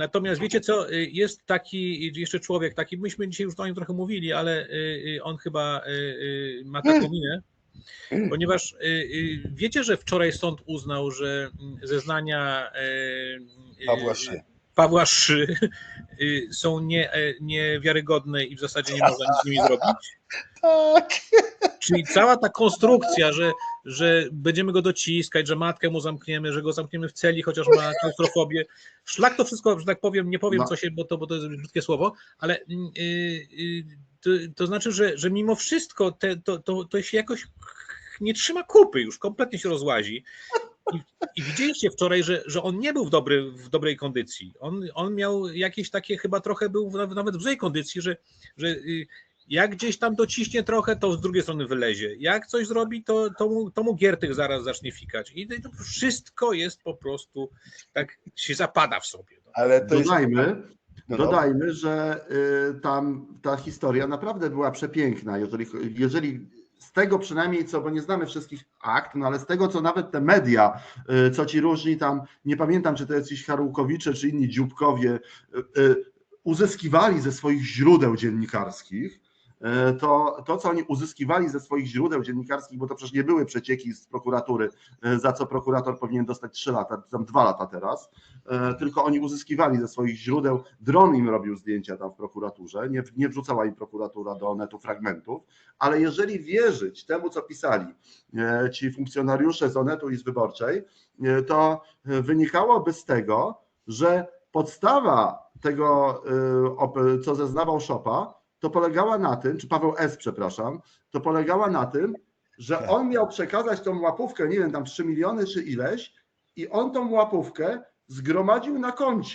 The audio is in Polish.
Natomiast wiecie co, y, jest taki jeszcze człowiek, taki, myśmy dzisiaj już o nim trochę mówili, ale y, y, on chyba ma taką minę, ponieważ y, y, wiecie, że wczoraj sąd uznał, że mm, zeznania y, Pawła Szy. Pawła Szy są nie, e, niewiarygodne i w zasadzie nie można nic z nimi zrobić. Tak. Czyli cała ta konstrukcja, że, że będziemy go dociskać, że matkę mu zamkniemy, że go zamkniemy w celi, chociaż ma klaustrofobię. Szlak to wszystko, że tak powiem, nie powiem No. co się, bo to, bo to jest brzydkie słowo, ale mm, y, y, to, to znaczy, że, że mimo wszystko te, to, to, to się jakoś nie trzyma kupy już, kompletnie się rozłazi. I, I widzieliście wczoraj, że, że on nie był w, dobry, w dobrej kondycji. On, on miał jakieś takie, chyba trochę był w- nawet w złej kondycji, że, że y, jak gdzieś tam dociśnie trochę, to z drugiej strony wylezie. Jak coś zrobi, to, to, mu, to mu giertych zaraz zacznie fikać. I to wszystko jest po prostu tak się zapada w sobie. No. Ale to jest. Dodajmy, No, dodajmy, że y, tam ta historia naprawdę była przepiękna. Jeżeli, jeżeli z tego przynajmniej co, bo nie znamy wszystkich akt, no ale z tego co nawet te media, y, co ci różni tam, nie pamiętam czy to jacyś Harukowicze, czy inni dzióbkowie, y, y, uzyskiwali ze swoich źródeł dziennikarskich, y, to, to, co oni uzyskiwali ze swoich źródeł dziennikarskich, bo to przecież nie były przecieki z prokuratury, y, za co prokurator powinien dostać 3 lata, tam 2 lata teraz, y, tylko oni uzyskiwali ze swoich źródeł, dron im robił zdjęcia tam w prokuraturze, nie, nie wrzucała im prokuratura do netu fragmentów, ale jeżeli wierzyć temu, co pisali e, ci funkcjonariusze z Onetu i z Wyborczej, e, to e, wynikałoby z tego, że podstawa tego, e, co zeznawał Szopa, to polegała na tym, czy Paweł S., przepraszam, to polegała na tym, że Tak. on miał przekazać tą łapówkę, nie wiem, tam 3 miliony czy ileś, i on tą łapówkę zgromadził na koncie.